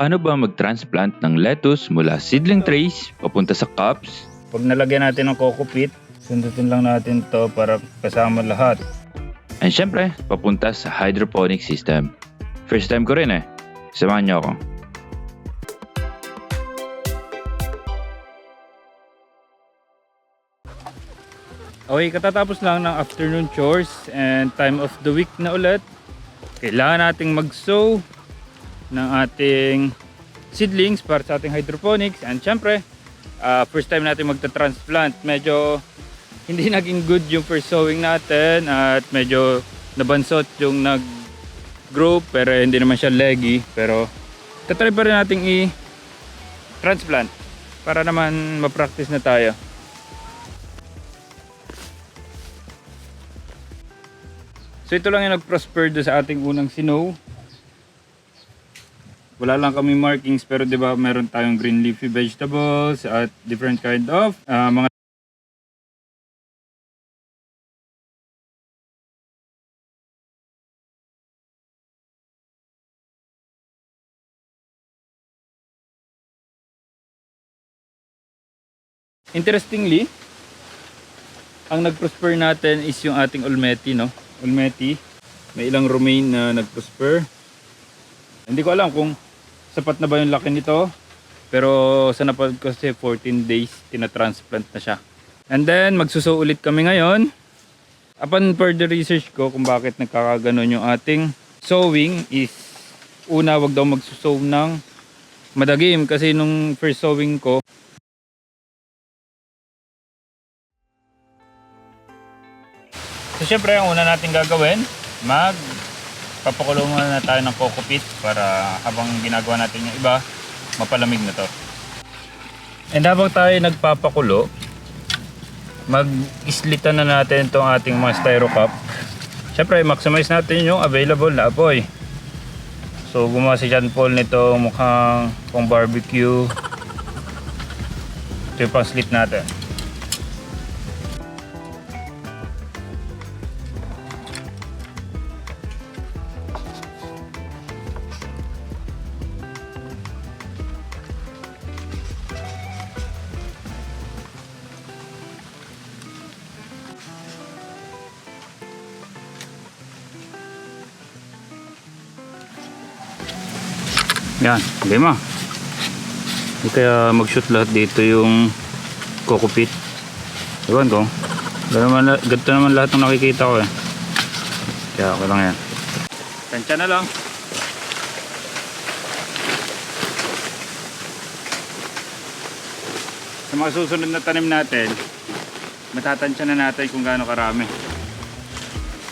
Paano ba mag-transplant ng lettuce mula seedling trays papunta sa cups? Pag nalagyan natin ng coco pit, sundutin lang natin to para kasama lahat. And syempre, papunta sa hydroponic system. First time ko rin eh. Samahan niyo ako. Okay, katatapos lang ng afternoon chores and time of the week na ulit. Kailangan nating mag-sow ng ating seedlings para sa ating hydroponics and syempre, ah, first time natin magta-transplant. Medyo hindi naging good yung first sowing natin at medyo nabansot yung nag-grow pero hindi naman siya leggy pero tatry pa rin nating i-transplant para naman ma-practice na tayo. So ito lang yung nag-prosper doon sa ating unang sinow. Wala lang kami markings pero 'di ba meron tayong green leafy vegetables at different kind of ah, mga Interestingly, ang nag-prosper natin is yung ating ulmeti, no? Ulmeti. May ilang romaine na nag-prosper. Hindi ko alam kung sapat na ba yung laki nito. Pero sa napanood ko kasi 14 days, tinatransplant na siya. And then, magsuso ulit kami ngayon. Upon further research ko kung bakit nagkakaganon yung ating sowing is una, wag daw magsusow ng madagim kasi nung first sowing ko, So syempre ang una natin gagawin, mag papakulo muna na tayo ng coco para habang ginagawa natin yung iba, mapalamig na to. And habang tayo nagpapakulo, mag-islitan na natin itong ating mga styro cup. Syempre, maximize natin yung available na apoy. So gumawa si John Paul nito mukhang pang barbecue. Ito yung pang slit natin. Yan, lima. Hindi kaya mag-shoot lahat dito yung coco pit. Ewan ko. Ganito naman, ganito naman lahat ng nakikita ko eh. Kaya okay lang yan. Tansya na lang. Sa mga susunod na tanim natin, matatansya na natin kung gaano karami.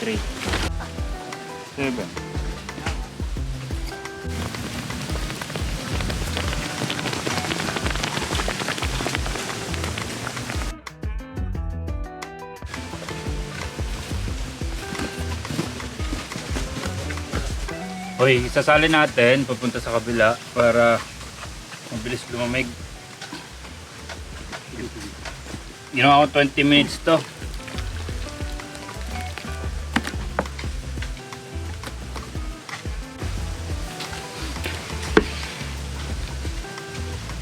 3 7 Hoy, isasali natin papunta sa kabila para mabilis lumamig. Ginawa ko 20 minutes to.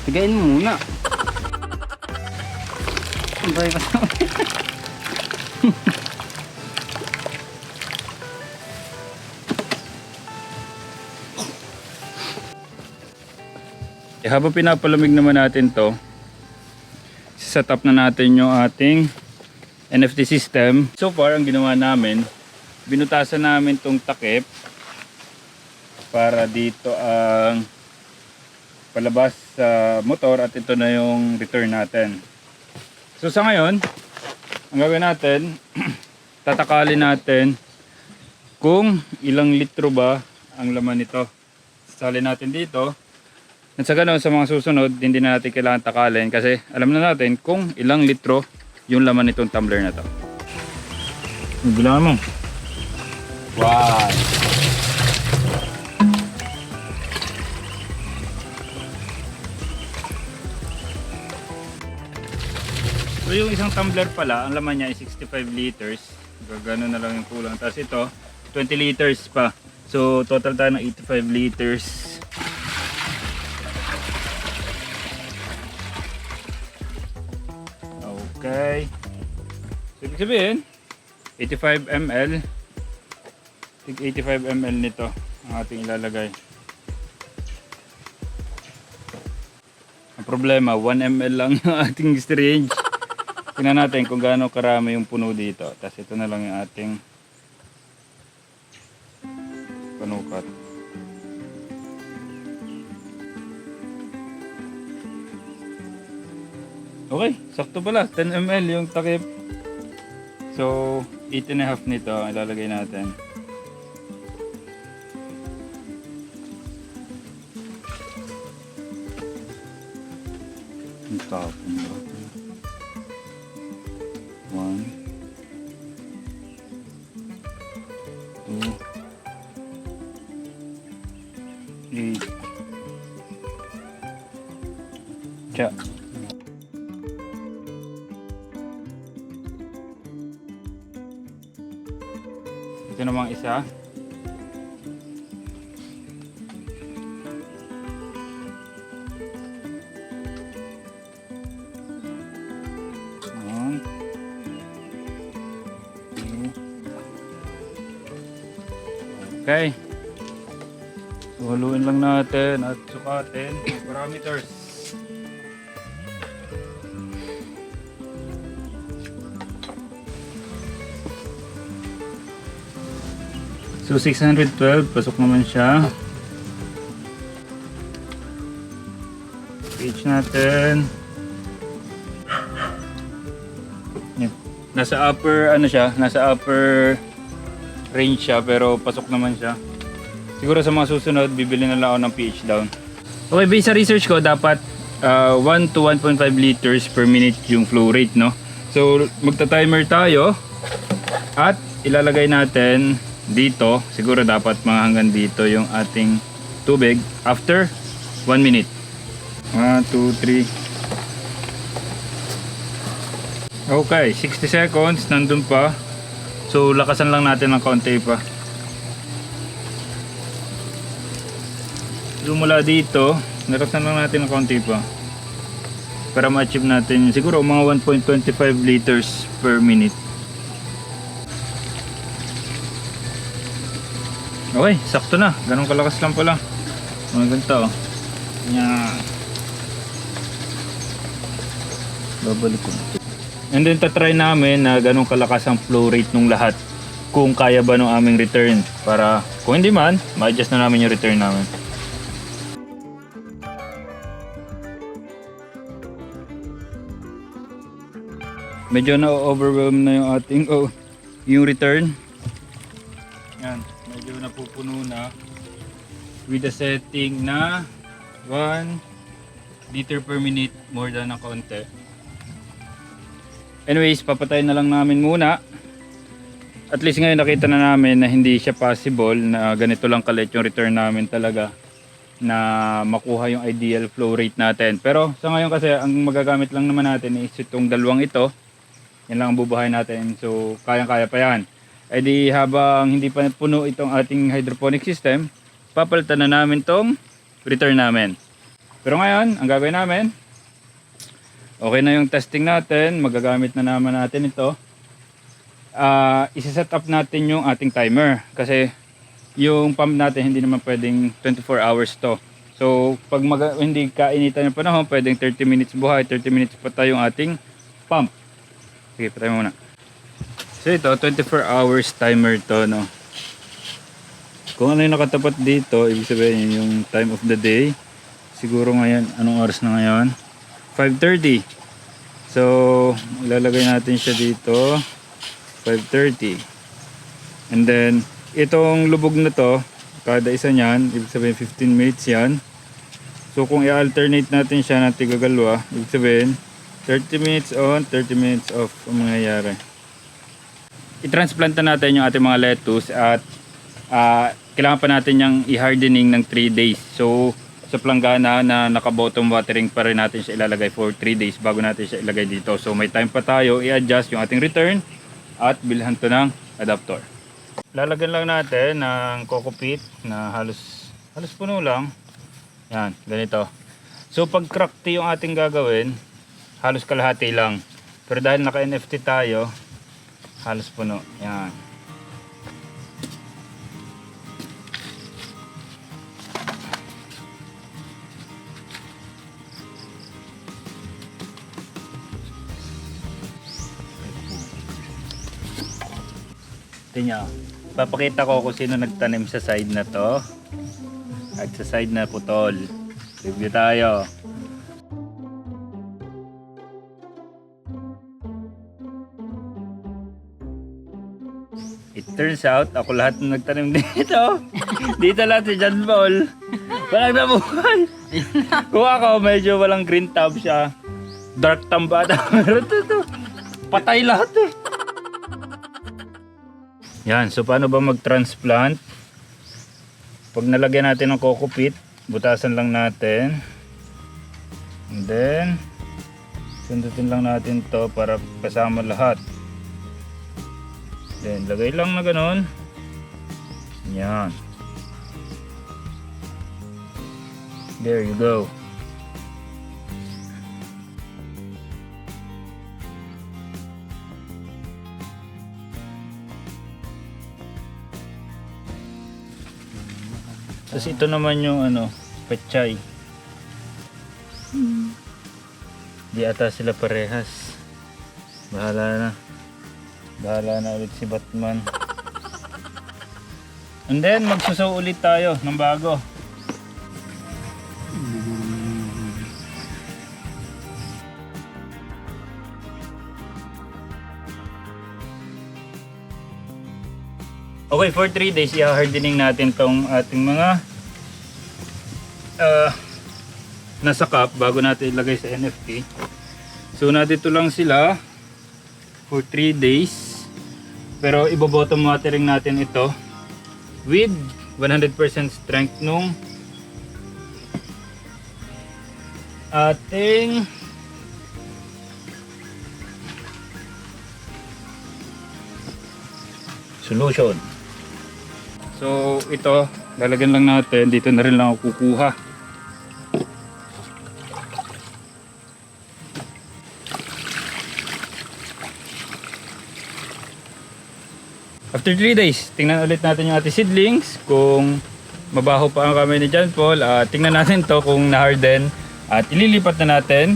Tigayin mo muna. Ang bahay Eh, habang pinapalamig naman natin to, set up na natin yung ating NFT system. So far, ang ginawa namin, binutasan namin tong takip para dito ang palabas sa motor at ito na yung return natin. So sa ngayon, ang gagawin natin, tatakalin natin kung ilang litro ba ang laman nito. Sasali natin dito. At sa ganun, sa mga susunod, hindi na natin kailangan takalin kasi alam na natin kung ilang litro yung laman nitong tumbler na to. Bilangan mo. Wow! So yung isang tumbler pala, ang laman niya ay 65 liters. Gagano na lang yung kulang. Tapos ito, 20 liters pa. So total tayo ng 85 liters. Ibig sabihin, 85 ml. Tig 85 ml nito ang ating ilalagay. Ang problema, 1 ml lang yung ating syringe. Tingnan natin kung gaano karami yung puno dito. Tapos ito na lang yung ating panukat. Okay, sakto pala. 10 ml yung takip. So, 8 and a half nito ilalagay natin. Ang tapon ba? One. Two. Eight. Tsa. Namang isa. Two. Okay. So, haluin lang natin at sukatin parameters. So 612, pasok naman siya. Page natin. Yan. Nasa upper, ano siya, nasa upper range siya pero pasok naman siya. Siguro sa mga susunod, bibili na lang ako ng pH down. Okay, based sa research ko, dapat uh, 1 to 1.5 liters per minute yung flow rate, no? So, magta-timer tayo at ilalagay natin dito, siguro dapat mga hanggang dito yung ating tubig after 1 minute. 1, 2, 3. Okay, 60 seconds, nandun pa. So, lakasan lang natin ng konti pa. So, mula dito, nalakasan lang natin ng konti pa. Para ma-achieve natin siguro mga 1.25 liters per minute. Okay, sakto na. Ganun kalakas lang pala. Mga ganito oh. Yan. Babalik ko. And then tatry namin na ganun kalakas ang flow rate nung lahat. Kung kaya ba nung aming return. Para kung hindi man, ma-adjust na namin yung return namin. Medyo na-overwhelm na yung ating oh, yung return. Yan, medyo napupuno na with a setting na 1 liter per minute more than ng konti. Anyways, papatayin na lang namin muna. At least ngayon nakita na namin na hindi siya possible na ganito lang kalit yung return namin talaga na makuha yung ideal flow rate natin. Pero sa ngayon kasi ang magagamit lang naman natin is itong dalawang ito. Yan lang ang bubuhay natin. So kayang-kaya pa yan. E di habang hindi pa puno itong ating hydroponic system, papalitan na namin tong return namin. Pero ngayon, ang gagawin namin, okay na yung testing natin, magagamit na naman natin ito. Ah, isa-set up natin yung ating timer kasi yung pump natin hindi naman pwedeng 24 hours to. So, pag mag- hindi kainitan ng panahon, pwedeng 30 minutes buhay, 30 minutes pa tayong ating pump. Sige, patay muna. So ito, 24 hours timer to, no. Kung ano yung nakatapat dito, ibig sabihin yung time of the day. Siguro ngayon, anong oras na ngayon? 5.30. So, ilalagay natin siya dito. 5.30. And then, itong lubog na to, kada isa niyan, ibig sabihin 15 minutes yan. So, kung i-alternate natin siya ng tigagalwa, ibig sabihin, 30 minutes on, 30 minutes off ang mangyayari. I-transplant na natin yung ating mga lettuce at ah, kailangan pa natin yung i-hardening ng 3 days. So, sa planggana na naka-bottom watering pa rin natin siya ilalagay for 3 days bago natin siya ilagay dito. So, may time pa tayo i-adjust yung ating return at bilhan to ng adapter. Lalagyan lang natin ng coco peat na halos halos puno lang. Yan, ganito. So pag crack yung ating gagawin, halos kalahati lang. Pero dahil naka-NFT tayo, halos puno. Yan. Tingnan nyo. Papakita ko kung sino nagtanim sa side na to. At sa side na putol. Review tayo. Turns out, ako lahat ng nagtanim dito. dito lahat si John Paul. Walang nabuhay. Kung ako, medyo walang green tab siya. Dark thumb ata. Meron. Patay lahat eh. Yan, so paano ba mag-transplant? Pag nalagyan natin ng coco pit, butasan lang natin. And then, sundutin lang natin to para kasama lahat. Then, lagay lang na ganun. Yan. There you go. Tapos ito naman yung ano, pechay. Di ata sila parehas. Bahala na. Bahala na ulit si Batman. And then, magsusaw ulit tayo ng bago. Okay, for 3 days, i-hardening natin tong ating mga uh, nasa cup bago natin ilagay sa NFT. So, nandito lang sila for 3 days. Pero ibo-bottom watering natin ito with 100% strength nung ating solution. So ito, lalagyan lang natin. Dito na rin lang ako kukuha. After 3 days, tingnan ulit natin yung ating seedlings kung mabaho pa ang kamay ni John Paul. at tingnan natin to kung na-harden at ililipat na natin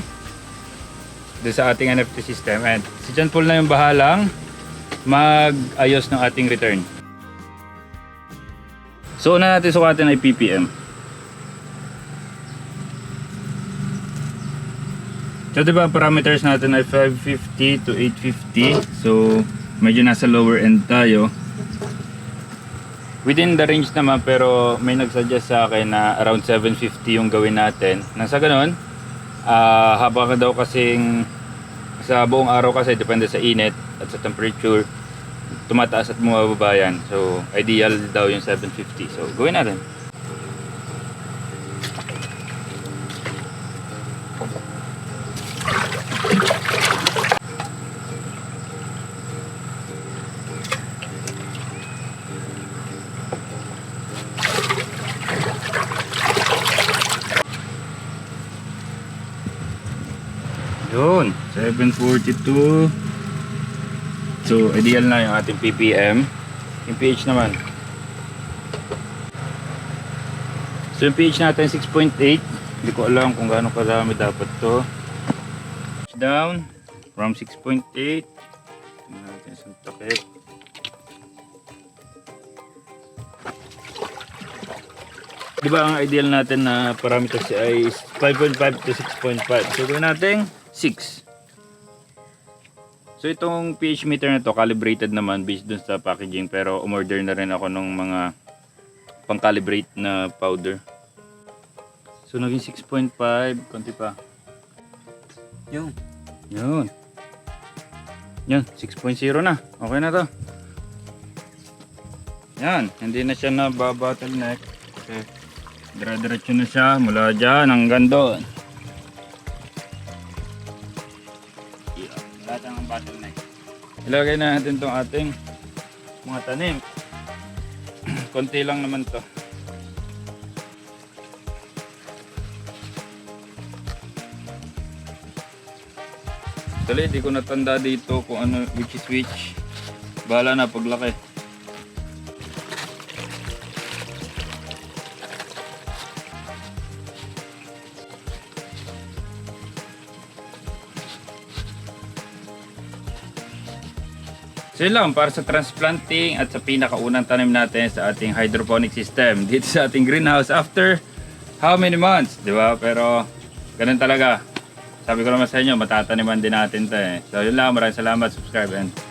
doon sa ating NFT system. And si John Paul na yung bahalang mag-ayos ng ating return. So una natin sukatin ay ppm. So diba ang parameters natin ay 550 to 850. So medyo nasa lower end tayo. Within the range naman pero may nagsuggest sa akin na around 750 yung gawin natin. Nang sa ganun, ah haba ka daw kasing sa buong araw kasi depende sa init at sa temperature tumataas at bumababa yan. So, ideal daw yung 750. So, gawin natin. Yun, 742. So, ideal na yung ating ppm. Yung pH naman. So, yung pH natin 6.8. Hindi ko alam kung gaano karami dapat to. Down from 6.8. Tingnan natin sa takip. Di ang ideal natin na parameters ay 5.5 to 6.5. So, gawin natin 6. So itong pH meter na to calibrated naman based dun sa packaging pero umorder na rin ako ng mga pang-calibrate na powder. So naging 6.5, konti pa. Yung. Yun. Yan, 6.0 na. Okay na to. Yan, hindi na siya na bottleneck. Okay. Dire-diretso na siya mula dyan hanggang doon. Ng bottleneck. Ilagay na natin tong ating mga tanim. Konti lang naman to. Actually, di ko natanda dito kung ano, which is which. Bahala na paglaki. So yun lang, para sa transplanting at sa pinakaunang tanim natin sa ating hydroponic system dito sa ating greenhouse after how many months, di ba? Pero ganun talaga. Sabi ko naman sa inyo, matataniman din natin to eh. So yun lang, maraming salamat, subscribe and.